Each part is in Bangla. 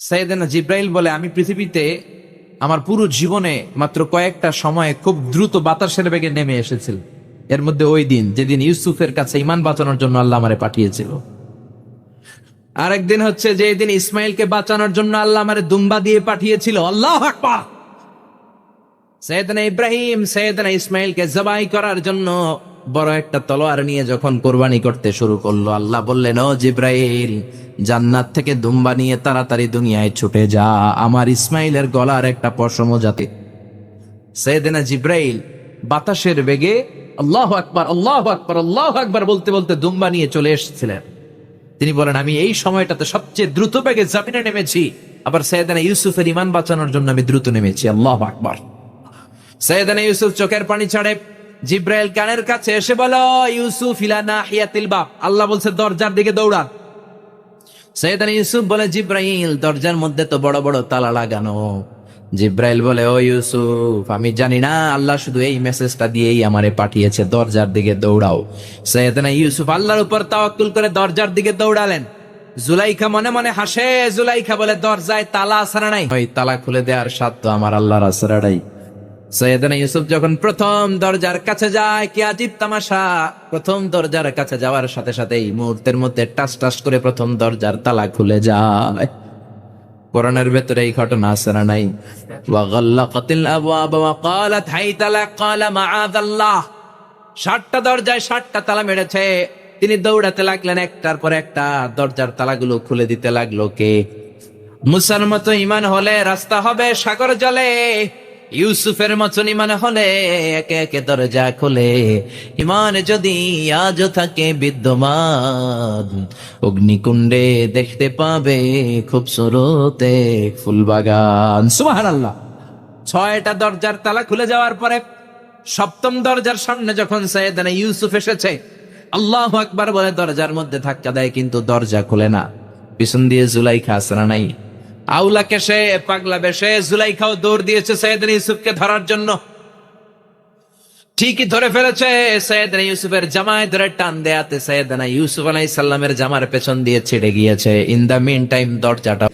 সাইয়েদানা জিব্রাইল বলে, আমি পৃথিবীতে আমার পুরো জীবনে মাত্র কয়েকটা সময়ে খুব দ্রুত বাতাসের বেগে নেমে এসেছিল। এর মধ্যে ওই দিন, যেদিন ইউসুফের কাছে ইমান বাঁচানোর জন্য আল্লাহ আমারে পাঠিয়েছিল। আরেকদিন হচ্ছে যে দিন ইসমাইলকে বাঁচানোর জন্য আল্লাহ আমারে দুম্বা দিয়ে পাঠিয়েছিল। আল্লাহ আকবার! সৈয়দনা ইব্রাহিম সৈয়দনা ইসমাইলকে জবাই করার জন্য বড় একটা তলোয়ার নিয়ে যখন কোরবানি করতে শুরু করল, আল্লাহ বললেন, ও জিব্রাইল, জান্নাত থেকে দুম্বা নিয়ে তাড়াতাড়ি দুনিয়ায় ছুটে যা। আমার ইসমাইলের গলার একটা পশম জাতি সৈয়দনা জিব্রাইল বাতাসের বেগে আল্লাহ আকবার আল্লাহ আকবার আল্লাহ আকবার বলতে বলতে দুম্বা নিয়ে চলে এসেছিলেন। তিনি বলেন, আমি এই সময়টাতে সবচেয়ে দ্রুত বেগে জামিনে নেমেছি। আবার সৈয়দানা ইউসুফের ইমান বাঁচানোর জন্য আমি দ্রুত নেমেছি। আল্লাহ আকবার। সৈয়দানা ইউসুফ চোখের পানি ছাড়ে জিব্রাইল কানের কাছে এসে বলো ইউসুফ, ইলা নাহিয়াতিল বাব। আল্লাহ বলছে, দরজার দিকে দৌড়া। সৈয়দানা ইউসুফ বলে, জিব্রাইল, দরজার মধ্যে তো বড় বড় তালা লাগানো। জিব্রাইল বলে, ও ইউসুফ, আমি জানি না, আল্লাহ শুধু এই মেসেজটা দিয়েই আমারে পাঠিয়েছে, দরজার দিকে দৌড়াও। সৈয়দনা ইউসুফ আল্লাহর উপর তাওয়াক্কুল করে দরজার দিকে দৌড়ালেন। জুলাইখা মনে মনে হাসে, জুলাইখা বলে, দরজায় তালা আসারা নাই। ওই তালা খুলে দেওয়ার সাধ্য আমার আল্লাহর আসারাটাই সৈয়দনা ইউসুফ যখন প্রথম দরজার কাছে যায়, কি আজিব তামাশা? প্রথম দরজার কাছে যাওয়ার সাথে সাথেই মুহূর্তের মধ্যে টাস টাস করে প্রথম দরজার তালা খুলে যায়। কোরআনের ভেতরে এই ঘটনা আছে না নাই? ওয়াগাল্লাকাতিল আবওয়াব ওয়া ক্বালাত, হাইতা লাক ক্বালা মাআযাল্লাহ। ষাটটা দরজায় ষাটটা তালা মেরেছে। তিনি দৌড়াতে লাগলেন, একটার পর একটা দরজার তালাগুলো খুলে দিতে লাগল কে? মুসার মতো ইমান হলে রাস্তা হবে সাগর জলে। ইউসুফের মতন ইমান হলে একে একে দরজা খোলে। ইমান যদি আজ থাকে বিদ্যমান, অগ্নিকুণ্ডে দেখতে পাবে খুব সুরতে ফুলবাগান। সুবাহান আল্লাহ ছয়টা দরজার তালা খুলে যাওয়ার পরে সপ্তম দরজার সামনে যখন সৈয়দানা ইউসুফ এসেছে, আল্লাহ আকবার বলে দরজার মধ্যে ধাক্কা দেয়, কিন্তু দরজা খুলে না। পিছন দিয়ে জুলাইখা আসরা নাই। আউলা কেসে পাগলা বেশে, জুলাইখাও দৌড় দিয়েছে সৈয়দানা ইউসুফকে ধরার জন্য। ঠিকই ধরে ফেলেছে, সৈয়দনা ইউসুফের জামায় ধরে টান দেয়াতে সৈয়দনা ইউসুফ আলাই সাল্লামের জামার পেছন দিয়ে ছিড়ে গিয়েছে। ইন দা মিন টাইম দরজাটা,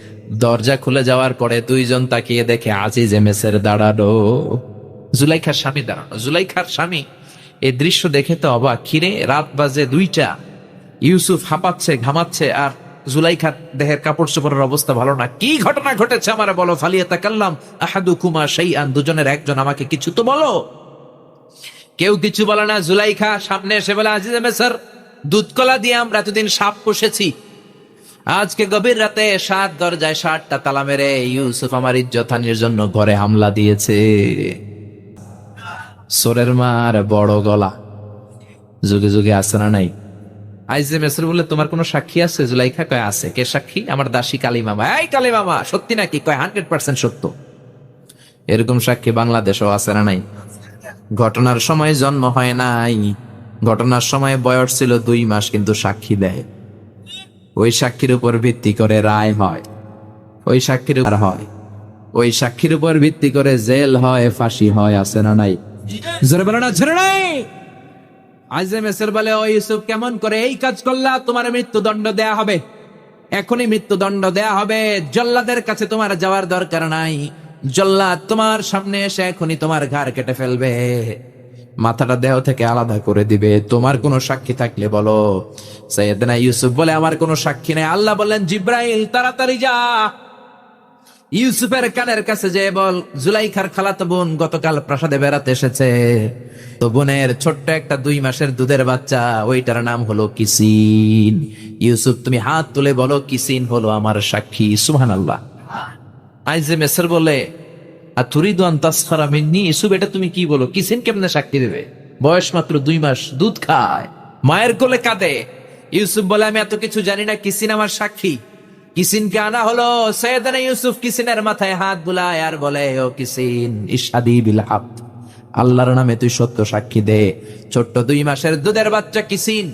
দরজা খুলে যাওয়ার পরে দুইজন তাকিয়ে দেখে আজিজ এমেসের দাঁড়ানো জুলাইখার স্বামী দাঁড়ানো জুলাইখার স্বামী এই দৃশ্য দেখে তো অবাক। খিরে রাত বাজে দুইটা। ইউসুফ হাঁপাচ্ছে, ঘামাচ্ছে, আর জুলাইখার দেহের কাপড় চোপড়ের অবস্থা ভালো না। কি ঘটনা ঘটেছে আমার বলো? ফালিয়া তাকাল্লাম আহাদু কুমা সেই আন দুজনের একজন আমাকে কিছু তো বলো। কেউ কিছু বলে না, জুলাইখা সামনে এসে বলে, আজিজ স্যার, দুধ কলা দিয়ে আমরা এতদিন সাপ পুষেছি। আজকে গভীর রাতে সাত দরজায় ষাটটা তালা মেরে ইউসুফ আমার ইজ্জতানির জন্য ঘরে হামলা দিয়েছে। সোরের মার বড় গলা। যুগে যুগে আছে না নাই? আইজে মেসর বলে তোমার কোনো সাক্ষী আছে? জুলাইখা কয়, আছে। কে সাক্ষী? আমার দাসী কালী মামা এই কালী মামা সত্যি নাকি? কয়, হান্ড্রেড পার্সেন্ট সত্য। এরকম সাক্ষী বাংলাদেশও আছে না নাই? ঘটনার সময় জন্ম হয় নাই। ঘটনার সময় বয়স ছিল দুই মাস, কিন্তু সাক্ষী দেয়। ওই সাক্ষীর উপর ভিত্তি করে রায় হয়। ওই সাক্ষীর উপর হয়। ওই সাক্ষীর উপর ভিত্তি করে জেল হয়, ফাঁসি হয়, আছে না নাই? জোরে বলো না ঝরে নাই? আজে মেসের বলে, ও ইউসুফ, কেমন করে এই কাজ করলা? তোমার মৃত্যুদণ্ড দেয়া হবে। এখনই মৃত্যুদণ্ড দেয়া হবে। জল্লাদের কাছে তোমার যাওয়ার দরকার নাই। জল্লাদ তোমার সামনে এসে এখনই তোমার ঘাড় কেটে ফেলবে। মাথাটা দেহ থেকে আলাদা করে দিবে। তোমার কোনো সাক্ষী থাকলে বলো। সৈয়দনা ইউসুফ বলে, আমার কোনো সাক্ষী নেই। আল্লাহ বললেন, জিব্রাইল, তাড়াতাড়ি যা। ইউসুফের কানের কাছে যে বল, জুলাইখার খালাতো বোন গতকাল প্রাসাদে বেড়াতে এসেছে। তো বোনের ছোট্ট একটা দুই মাসের দুধের বাচ্চা, ওইটার নাম হলো কিসিন। ইউসুফ, তুমি হাত তুলে বলো, কিসিন হলো আমার সাক্ষী সুহান আল্লাহ আইজে মেসের বলে আর তুরিদু আন্তাসফারা মিন্নি? ইসুফ এটা তুমি কি বলো? কিসিন কেমনে সাক্ষী দেবে? বয়স মাত্র দুই মাস, দুধ খায়, মায়ের কোলে কাঁদে। ইউসুফ বলে, আমি এত কিছু জানি না, কিসিন আমার সাক্ষী। কিসিনকে আনা হলো? সৈয়দানা ইউসুফ কিসিনের মাথায় হাত বুলায় আর বলে, ও কিসিন ইশাদি বিল হাক। আল্লাহর নামে তুই সত্য সাক্ষী দে। ছোট্ট দুই মাসের দুধের বাচ্চা কিসিন।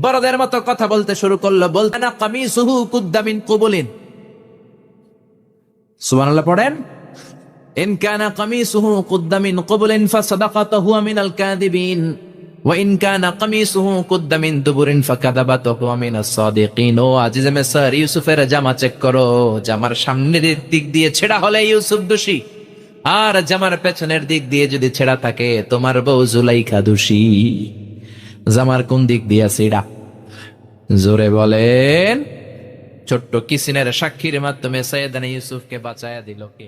বড়দের মতো কথা বলতে শুরু করল। বলতে না, কামিসুহু কুদ্দামিন কুবুলিন। সুবহানাল্লাহ পড়েন। ইন কানা কামিসুহু কুদ্দামিন কুবুলিন ফাসাদাকাতহু মিনাল কাযিবিন। وإن كان قميصه قد من دبر فكذبت وهو من الصادقين ও আজিজ মেসার ইউসুফের জামা চেক করো জামার সামনের দিক দিয়ে ছেঁড়া হলে ইউসুফ দোষী আর জামার পেছনের দিক দিয়ে যদি ছেঁড়া থাকে তোমার বউ জুলাইখা দোষী জামার কোন দিক দিয়ে ছেঁড়া জোরে বলেন ছোট্ট কিসিনের সাক্ষীর মাধ্যমে সৈয়দানা ইউসুফকে বাঁচায়া দিল কে